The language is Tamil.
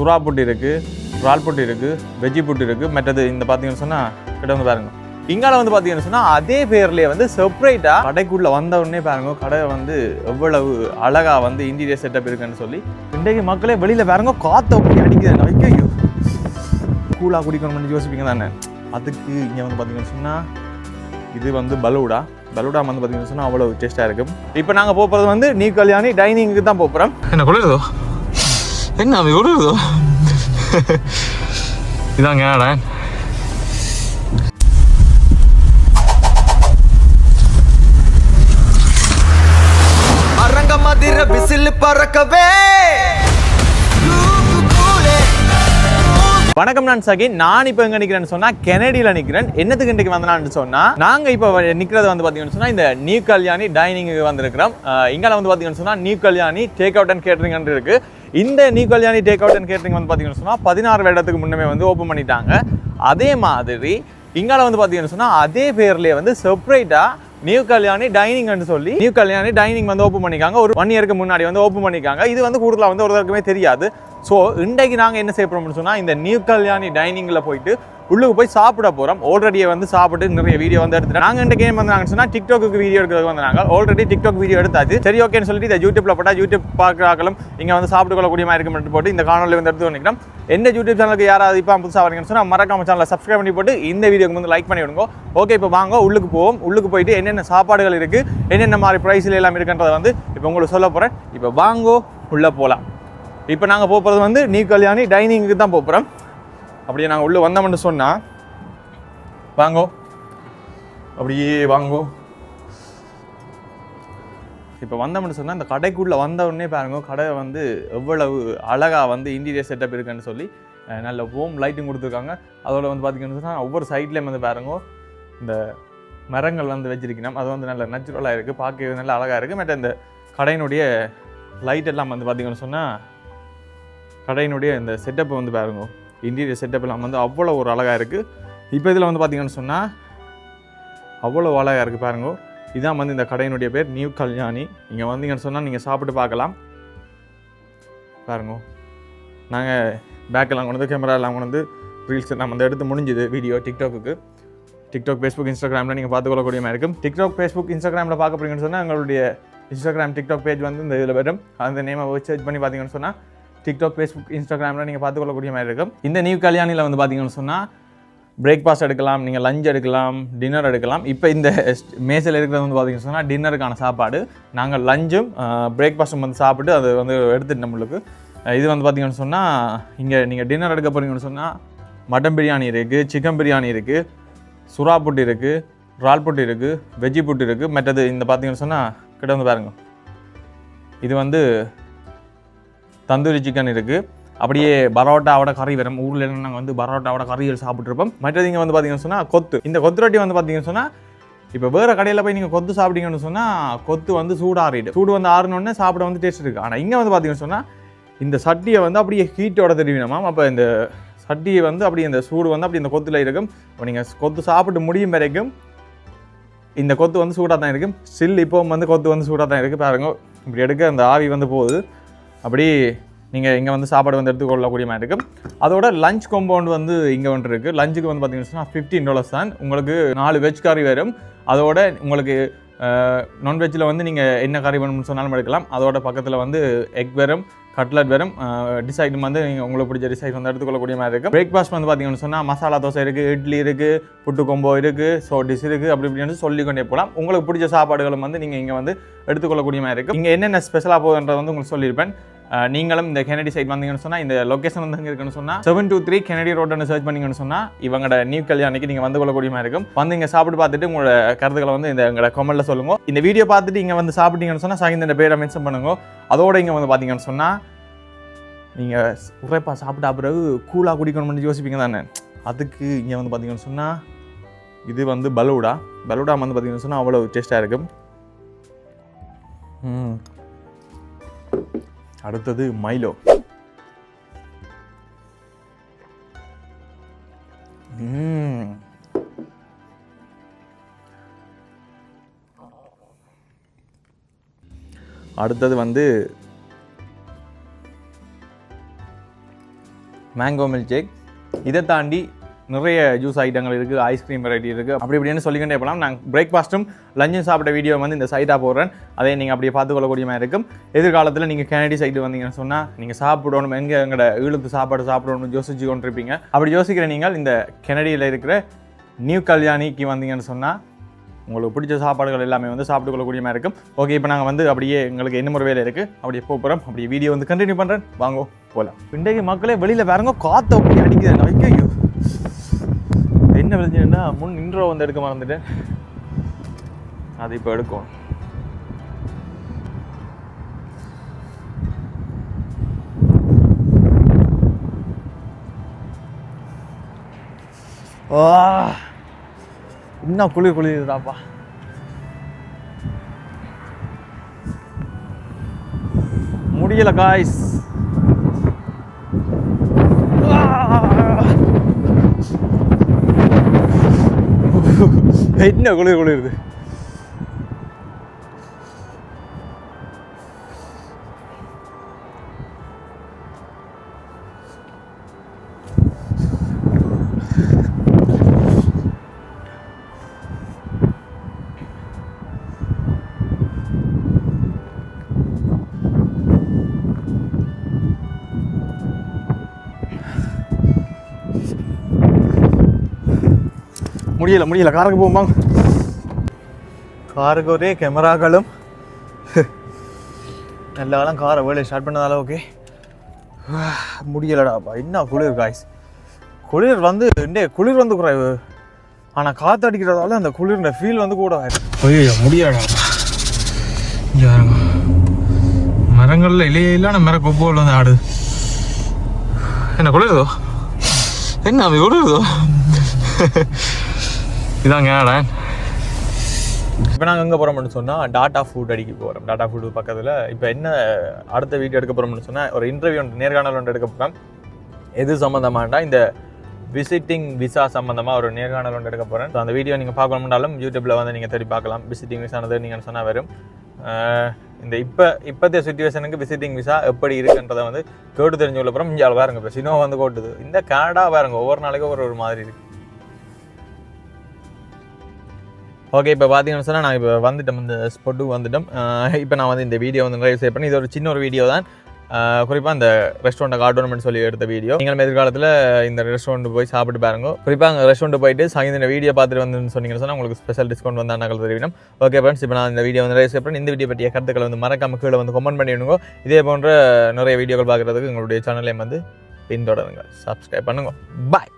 சுறா புட்டு இருக்குது இறால் புட்டு இருக்குது வெஜ்ஜி புட்டு இருக்குது மற்றது இந்த பார்த்தீங்கன்னு சொன்னால் கிட்ட வந்து பாருங்க. இங்கால வந்து பார்த்தீங்கன்னு சொன்னால் அதே பேர்லேயே வந்து செப்பரேட்டாக கடைக்குள்ளே வந்த உடனே பாருங்க கடை வந்து எவ்வளவு அழகாக வந்து இன்டீரியர் செட்டப் இருக்குன்னு சொல்லி இன்றைக்கு மக்களே வெளியில் பாருங்க காற்றை அப்படி அடிக்கிறாங்க. வைக்க கூலாக குடிக்கணும்னு யோசிப்பீங்க தானே. அதுக்கு இங்கே வந்து பார்த்தீங்கன்னு சொன்னால் இது வந்து பலூடா. பலூடா வந்து பார்த்தீங்கன்னு சொன்னால் அவ்வளோ டேஸ்ட்டாக இருக்கும். இப்போ நாங்கள் போகிறது வந்து நீ கல்யாணி டைனிங்க்கு தான் போகிறோம் என்ன குளிருதோ? என்ன அது விடுறதோ இதாங்க ஏடா அரங்க மதிர விசில் பறக்கவே. வணக்கம் நான் சகி நான் இப்போ எங்கே நிற்கிறேன்னு சொன்னால் கெனடியில் நிற்கிறேன் என்னத்துக்கு இன்றைக்கு வந்தனான்னு சொன்னால் நாங்கள் இப்போ நிற்கிறது வந்து பார்த்தீங்கன்னு சொன்னால் இந்த நியூ கல்யாணி டைனிங்கு வந்திருக்கிறோம். இங்கே வந்து பார்த்தீங்கன்னு சொன்னால் new Kalyani take out and கேட்ரிங்னு இருக்கு. இந்த new Kalyani take out and catering வந்து பார்த்தீங்கன்னு சொன்னால் பதினாறு வருடத்துக்கு முன்னமே வந்து ஓப்பன் பண்ணிட்டாங்க. அதே மாதிரி இங்கால வந்து பார்த்தீங்கன்னு சொன்னால் அதே பேர்லேயே வந்து செப்பரேட்டாக நியூ கல்யாணி டைனிங்னு சொல்லி நியூ கல்யாணி டைனிங் வந்து ஓப்பன் பண்ணிக்காங்க. ஒரு ஒன் இயருக்கு முன்னாடி வந்து ஓப்பன் பண்ணிக்காங்க. இது வந்து கூடுதலாக வந்து ஒருத்தருக்குமே தெரியாது. ஸோ இன்றைக்கு நாங்கள் என்ன செய்ய போகிறோம்னு சொன்னால் இந்த நியூ கல்யாணி டைனிங்கில் போயிட்டு உள்ளுக்கு போய் சாப்பிட போகிறோம் ஆல்ரெடியே வந்து சாப்பிட்டு நிறைய வீடியோ வந்து எடுத்துட்டு நாங்கள் இந்த கேம் வந்தாங்கன்னு சொன்னால் டிக்டாக்கு வீடியோ எடுக்கிறது வந்தாங்க. ஆல்ரெடி டிக்டாக் வீடியோ எடுத்தாச்சு. சரி ஓகேன்னு சொல்லிட்டு இதை யூடியூப்ல போட்டால் யூடியூப் பார்க்குறாக்களும் இங்கே வந்து சாப்பிட்டு கொள்ளக்கூடிய மாதிரி இருக்கும் போட்டு இந்த காணொலி வந்து எடுத்து பண்ணிக்கிறோம் எந்த யூடியூப் சேனலுக்கு யாராவது இப்போ புதுசாக வரீங்கன்னு சொன்னால் மறக்காம சேனலை சப்ஸ்கிரைப் பண்ணி போட்டு இந்த வீடியோக்கு வந்து லைக் பண்ணி விடுங்க. ஓகே இப்போ வாங்க உள்ளுக்கு போவோம். உள்ளுக்கு போயிட்டு என்னென்ன சாப்பாடுகள் இருக்குது என்னென்ன மாதிரி ப்ரைஸில் எல்லாம் இருக்குன்றதை வந்து இப்போ உங்களுக்கு சொல்ல போகிறேன் இப்போ வாங்கோ உள்ளே போகலாம் இப்போ நாங்கள் போகிறது வந்து நீ கல்யாணி டைனிங்க்கு தான் போகிறோம் அப்படியே நாங்கள் உள்ளே வந்தோம்னு சொன்னால் வாங்கோ. அப்படியே வாங்கோ. இப்போ வந்தோம்னு சொன்னால் இந்த கடைக்குள்ளே வந்த உடனே பாருங்க கடை வந்து எவ்வளவு அழகாக வந்து இன்டீரியர் செட்டப் இருக்குன்னு சொல்லி நல்ல ஹோம் லைட்டிங் கொடுத்துருக்காங்க. அதோட வந்து பார்த்தீங்கன்னு சொன்னால் ஒவ்வொரு சைட்லேயும் வந்து பாருங்க இந்த மரங்கள் வந்து வச்சிருக்கணும். அது வந்து நல்ல நேச்சுரலாக இருக்குது பார்க்க நல்ல அழகாக இருக்குது மற்ற இந்த கடையினுடைய லைட் எல்லாம் வந்து பார்த்தீங்கன்னு சொன்னால் கடையினுடைய இந்த செட்டப் வந்து பாருங்க. இன்டீரியர் செட்டப் எல்லாம் வந்து அவ்வளோ ஒரு அழகாக இருக்குது இப்போ இதில் வந்து பார்த்தீங்கன்னு சொன்னால் அவ்வளோ அழகாக இருக்குது பாருங்க. இதான் வந்து இந்த கடையினுடைய பேர் நியூ கல்யாணி இங்கே வந்தீங்கன்னு சொன்னால் நீங்கள் சாப்பிட்டு பார்க்கலாம். பாருங்க. நாங்கள் பேக்கெல்லாம் கொண்டு வந்து கேமராலாம் கொண்டு வந்து ரீல்ஸ் எல்லாம் வந்து எடுத்து முடிஞ்சுது வீடியோ டிக்டாக்குக்கு டிக்டாக் ஃபேஸ்புக் இன்ஸ்டாகிராமில் நீங்கள் பார்த்துக்கொள்ளக்கூடிய மாதிரி இருக்கும். டிக்டாக் ஃபேஸ்புக் இன்ஸ்டாகிராமில் பார்க்க போகிறீங்கன்னு சொன்னால் எங்களுடைய இன்ஸ்டாகிராம் டிக்டாக் பேஜ் வந்து இந்த இதில் வரும். அந்த நேமை சர்ச் பண்ணி பார்த்தீங்கன்னு சொன்னால் டிக்டாக் ஃபேஸ்புக் இன்ஸ்டாகிராமில் நீங்கள் பார்த்துக்கொள்ளக்கூடிய மாதிரி இருக்கும். இந்த நியூ கல்யாணியில் வந்து பார்த்தீங்கன்னு சொன்னால் பிரேக்ஃபாஸ்ட் எடுக்கலாம் நீங்கள் லஞ்ச் எடுக்கலாம் டின்னர் எடுக்கலாம். இப்போ இந்த மேசையில் இருக்கிறது வந்து பார்த்தீங்கன்னு சொன்னால் டின்னருக்கான சாப்பாடு. நாங்கள் லஞ்சும் பிரேக்ஃபாஸ்ட்டும் வந்து சாப்பிட்டு அது வந்து எடுத்துட்டு நம்மளுக்கு. இது வந்து பார்த்தீங்கன்னு சொன்னால் இங்கே நீங்கள் டின்னர் எடுக்க போகிறீங்கன்னு சொன்னால் மட்டன் பிரியாணி இருக்குது சிக்கன் பிரியாணி இருக்குது சுறா புட்டு இருக்குது இறால் புட்டு இருக்குது வெஜ்ஜி புட்டு இருக்குது மற்றது இந்த பார்த்தீங்கன்னு சொன்னால் கிட்ட வந்து பாருங்கள் இது வந்து தந்தூரி சிக்கன் இருக்குது அப்படியே பரோட்டாவோட கறி வரும் ஊரில் நாங்கள் வந்து பரோட்டாவோட கறிகள் சாப்பிட்ருப்போம் மற்றது இங்கே வந்து பார்த்தீங்கன்னு சொன்னால் கொத்து. இந்த கொத்து ரொட்டி வந்து பார்த்தீங்கன்னு சொன்னால் இப்போ வேறு கடையில் போய் நீங்கள் கொத்து சாப்பிட்டீங்கன்னு சொன்னால் கொத்து வந்து சூடாறிடு. சூடு வந்து ஆறினோடனே சாப்பிட வந்து டேஸ்ட் இருக்குது ஆனால் இங்கே வந்து பார்த்தீங்கன்னு சொன்னால் இந்த சட்டியை வந்து அப்படியே ஹீட்டோட தெரிவினமாம் அப்போ இந்த சட்டியை வந்து அப்படியே இந்த சூடு வந்து அப்படி இந்த கொத்தில் இருக்கும். இப்போ நீங்கள் கொத்து சாப்பிட்டு முடியும் வரைக்கும் இந்த கொத்து வந்து சூடாக தான் இருக்கும். ஸ்டில் இப்போ வந்து கொத்து வந்து சூடாக தான் இருக்குது பாருங்க இப்படி எடுக்க அந்த ஆவி வந்து போகுது. அப்படி நீங்கள் இங்கே வந்து சாப்பாடு வந்து எடுத்துக்கொள்ளக்கூடிய மாதிரி இருக்குது அதோட லஞ்ச் கம்பவுண்ட் வந்து இங்கே ஒன்று இருக்குது லஞ்சுக்கு வந்து பார்த்தீங்கன்னா ஃபிஃப்டீன் டாலர்ஸ் தான். உங்களுக்கு நாலு வெஜ் கறி வரும். அதோட உங்களுக்கு நான்வெஜ்ஜில் வந்து நீங்கள் என்ன கறி வேணும்னு சொன்னாலும் எடுக்கலாம். அதோட பக்கத்தில் வந்து எக் வரும் கட்லட் வரும். டிசைட் வந்து நீங்கள் உங்களுக்கு பிடிச்ச டிசைட் வந்து எடுத்துக்கொள்ளக்கூடிய மாதிரி இருக்குது பிரேக்ஃபாஸ்ட் வந்து பார்த்தீங்கன்னு சொன்னால் மசாலா தோசை இருக்குது இட்லி இருக்குது புட்டு கொம்போ இருக்குது ஸோ டிஷ் இருக்குது அப்படி இப்படின்னு சொல்லிக்கொண்டே போகலாம். உங்களுக்கு பிடிச்ச சாப்பாடுகளும் வந்து நீங்கள் இங்கே வந்து எடுத்துக்கொள்ளக்கூடிய மாதிரி இருக்குது இங்கே என்னென்ன ஸ்பெஷலாக போகுதுன்றது வந்து உங்களுக்கு சொல்லியிருப்பேன். நீங்களும் இந்த கெனடி சைட் வந்தீங்கன்னு சொன்னால் இந்த லொக்கேஷன் வந்து எங்கே இருக்குன்னு சொன்னால் செவன் டூ த்ரீ கெனடி ரோடுன்னு சர்ச் பண்ணிங்கன்னு சொன்னால் இவங்களோட நியூ கல்யாணிக்கு நீங்கள் வந்து கொள்ளக்கூடிய மாதிரி இருக்கும். வந்து இங்கே சாப்பிட்டு பார்த்துட்டு உங்களோட கருத்துக்களை வந்து இந்த எங்களோட கமெண்ட்டில் சொல்லுங்கள் இந்த வீடியோ பார்த்துட்டு இங்கே வந்து சாப்பிட்டீங்கன்னு சொன்னால் சாயந்தர பேரை மென்ஷன் பண்ணுங்க. அதோட இங்கே வந்து பார்த்தீங்கன்னு சொன்னால் நீங்கள் உரைப்பா சாப்பிட்டா பிறகு கூலாக குடிக்கணும்னு யோசிப்பீங்க தானே? அதுக்கு இங்கே வந்து பார்த்தீங்கன்னு சொன்னால் இது வந்து பலூடா. பலூடா வந்து பார்த்தீங்கன்னு சொன்னால் அவ்வளோ டேஸ்ட்டாக இருக்கும். ம். அடுத்தது மைலோ அடுத்தது வந்து மேங்கோ மில்க் ஷேக் இதை தாண்டி நிறைய ஜூஸ் ஐட்டங்கள் இருக்குது ஐஸ்கிரீம் வெரைட்டி இருக்குது அப்படி இப்படின்னு சொல்லிக்கிட்டே போகலாம். நான் பிரேக்ஃபாஸ்ட்டும் லஞ்சும் சாப்பிட்ட வீடியோ வந்து இந்த சைட்டாக போடுறேன். அதை நீங்கள் அப்படியே பார்த்துக்கொள்ளக்கூடிய மாதிரி இருக்கும். எதிர்காலத்தில் நீங்கள் கெனடி சைடு வந்தீங்கன்னு சொன்னால் நீங்கள் சாப்பிடணும் எங்கே எங்களோட ஈழத்து சாப்பாடு சாப்பிடணும்னு யோசிச்சு கொண்டிருப்பீங்க. அப்படி யோசிக்கிற நீங்கள் இந்த கெனடியில் இருக்கிற நியூ கல்யாணிக்கு வந்தீங்கன்னு சொன்னால் உங்களுக்கு பிடிச்ச சாப்பாடுகள் எல்லாமே வந்து சாப்பிட்டு கொள்ளக்கூடிய மாதிரி இருக்கும். ஓகே இப்போ நாங்கள் வந்து அப்படியே எங்களுக்கு என்ன ஒரு வேலை இருக்குது அப்படியே போக போகிறோம் அப்படியே வீடியோ வந்து கண்டினியூ பண்ணுறேன் வாங்கோ போகலாம் இன்றைக்கு மக்களே வெளியில் பாருங்க காற்று அப்படி அடிக்குது ஐயோ என்ன விளைஞ்சுன்னா முன் இன்ட்ரோ வந்து எடுக்க மறந்துட்டேன். அது இப்போ எடுக்கும். இன்னும் குளிர் குளிர்தாப்பா முடியல காய்ஸ் என்ன குளிர் குளிருது முடியல முடியல. காருக்கு போமா காருக்கு ஒரே கேமராக்களும் நல்ல காலம் காரை வேலை ஸ்டார்ட் பண்ணதால ஓகே முடியலடாப்பா. என்ன குளிர் காய்ஸ் குளிர் வந்து டே குளிர் வந்து குறைவு. ஆனால் காற்று அடிக்கிறதால அந்த குளிர்ந்த ஃபீல் வந்து கூட ஐயோ முடியாடா. மரங்கள்ல இலையிலான மர கொப்போல் வந்து ஆடுது என்ன குளிருதோ? என்ன குளிருதோ? இதாங்க ஆடேன் இப்போ நாங்கள் எங்கே போகிறோம்னு சொன்னால் டாட்டா ஃபுட் அடிக்க போகிறோம் டாட்டா ஃபுட் பக்கத்தில். இப்போ என்ன அடுத்த வீடியோ எடுக்க போகிறோம்னு சொன்னால் ஒரு இன்டர்வியூ ஒன்று நேர்காணல் ஒன்று எடுக்க போகிறோம் எது சம்மந்தமாண்டா இந்த விசிட்டிங் விசா சம்மந்தமாக ஒரு நேர்காணல் ஒன்று எடுக்க போகிறேன் ஸோ அந்த வீடியோ நீங்கள் பார்க்கணும்னாலும் யூடியூப்பில் வந்து நீங்கள் தேடி பார்க்கலாம். விசிட்டிங் விசானது நீங்கள் சொன்னால் வரும். இந்த இப்போ இப்போத்தைய சுச்சுவேஷனுக்கு விசிட்டிங் விசா எப்படி இருக்குன்றதை வந்து கேட்டு தெரிஞ்சு அப்புறம் இங்கே பாருங்க இப்போ சினோ வந்து கோட்டுது இந்த கனடா பாருங்க ஒவ்வொரு நாளைக்கும் ஒரு ஒரு மாதிரி இருக்குது ஓகே இப்போ பார்த்தீங்கன்னு சொன்னால் நான் இப்போ வந்துட்டோம் இந்த ஸ்பொட்டுக்கு வந்துட்டோம். இப்போ நான் வந்து இந்த வீடியோ வந்து நிறைய சேவ் பண்ணி இது ஒரு சின்ன ஒரு வீடியோ தான். குறிப்பாக இந்த ரெஸ்டாரண்ட்டை காட்டணும்னு சொல்லி எடுத்த வீடியோ நீங்களும் எதிர்காலத்தில் இந்த ரெஸ்டாரண்ட் போய் சாப்பிட்டு பாருங்க. குறிப்பாக அங்கே ரெஸ்டாரண்ட் போயிட்டு சாயந்தரம் வீடியோ பார்த்துட்டு வந்து சொன்னீங்கன்னு சொன்னால் உங்களுக்கு ஸ்பெஷல் டிஸ்கவுண்ட் வந்து நாங்கள் தெரிவிக்கணும். ஓகே ஃப்ரெண்ட்ஸ் இப்போ நான் இந்த வீடியோ வந்து நிறைய சேவ் பண்ணி இந்த வீடியோ பற்றிய கருத்துக்களை வந்து மறக்காம கீழே வந்து கமெண்ட் பண்ணிவிடுங்க இதே போன்ற நிறைய வீடியோக்கள் பார்க்குறதுக்கு எங்களுடைய சேனலையும் வந்து பின்தொடருங்க. சப்ஸ்கிரைப் பண்ணுங்க. பாய்